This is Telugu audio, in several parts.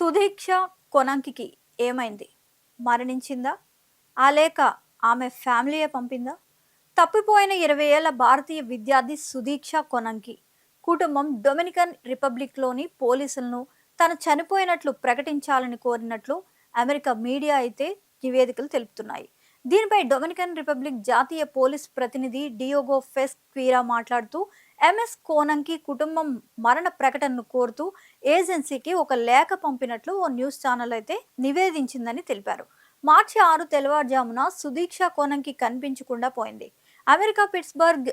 సుదీక్ష కొనంకికి ఏమైంది? మరణించిందా? ఆ లేక ఆమె ఫ్యామిలీయే పంపిందా? తప్పిపోయిన ఇరవై ఏళ్ళ భారతీయ విద్యార్థి సుదీక్ష కొనంకి కుటుంబం డొమినికన్ రిపబ్లిక్లోని పోలీసులను తను చనిపోయినట్లు ప్రకటించాలని కోరినట్లు అమెరికా మీడియా అయితే నివేదికలు తెలుపుతున్నాయి. దీనిపై డొమినికన్ రిపబ్లిక్ జాతీయ పోలీస్ ప్రతినిధి డియోగో ఫెస్ క్వీరా మాట్లాడుతూ ఎంఎస్ కోనంకి కుటుంబం మరణ ప్రకటనను కోరుతూ ఏజెన్సీకి ఒక లేఖ పంపినట్లు ఓ న్యూస్ ఛానల్ అయితే నివేదించిందని తెలిపారు. మార్చి ఆరు తెల్లవారుజామున సుదీక్ష కోనంకి కనిపించకుండా పోయింది. అమెరికా పిట్స్బర్గ్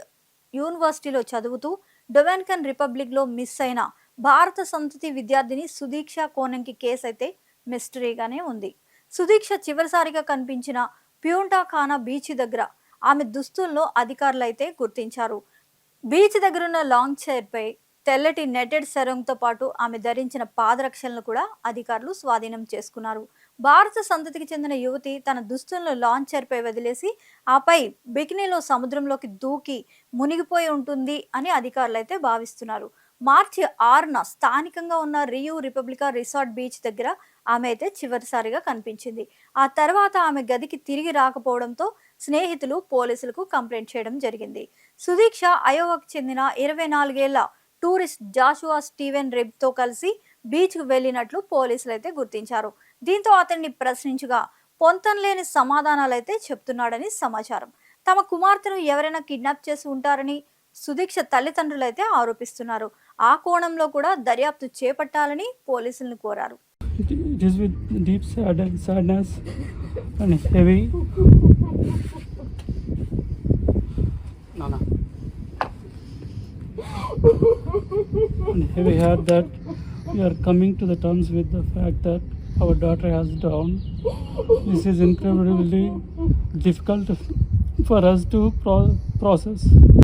యూనివర్సిటీలో చదువుతూ డొమినికన్ రిపబ్లిక్లో మిస్ అయిన భారత సంతతి విద్యార్థిని సుదీక్ష కోనంకి కేసు అయితే మిస్టరీగానే ఉంది. సుదీక్ష చివరిసారిగా కనిపించిన ప్యూంటాఖానా బీచ్ దగ్గర ఆమె దుస్తులను అధికారులైతే గుర్తించారు. బీచ్ దగ్గరున్న లాంగ్ చైర్పై తెల్లటి నెటెడ్ సెరంగ్తో పాటు ఆమె ధరించిన పాదరక్షలను కూడా అధికారులు స్వాధీనం చేసుకున్నారు. భారత సంతతికి చెందిన యువతి తన దుస్తులను లాంగ్ చైర్పై వదిలేసి ఆపై బికినీలో సముద్రంలోకి దూకి మునిగిపోయి ఉంటుంది అని అధికారులు అయితే భావిస్తున్నారు. మార్చి ఆరున స్థానికంగా ఉన్న రియూ రిపబ్లికా రిసార్ట్ బీచ్ దగ్గర ఆమె అయితే చివరిసారిగా కనిపించింది. ఆ తర్వాత ఆమె గదికి తిరిగి రాకపోవడంతో స్నేహితులు పోలీసులకు కంప్లైంట్ చేయడం జరిగింది. సుదీక్ష అయోవాకు చెందిన ఇరవై నాలుగేళ్ళ టూరిస్ట్ జాషువా స్టీవెన్ రెబ్తో కలిసి బీచ్కు వెళ్ళినట్లు పోలీసులు అయితే గుర్తించారు. దీంతో అతన్ని ప్రశ్నించగా పొంతం లేని సమాధానాలు అయితే చెప్తున్నాడని సమాచారం. తమ కుమార్తెను ఎవరైనా కిడ్నాప్ చేసి ఉంటారని సుదీక్ష తల్లిదండ్రులైతే ఆరోపిస్తున్నారు ఆ కోణంలో కూడా దర్యాప్తు చేపట్టాలని పోలీసులను కోరారు It, is with deep sadness and heavy. Nana. and heavy heart that we are coming to the terms with the fact that our daughter has drowned. This is incredibly difficult for us to pro- process.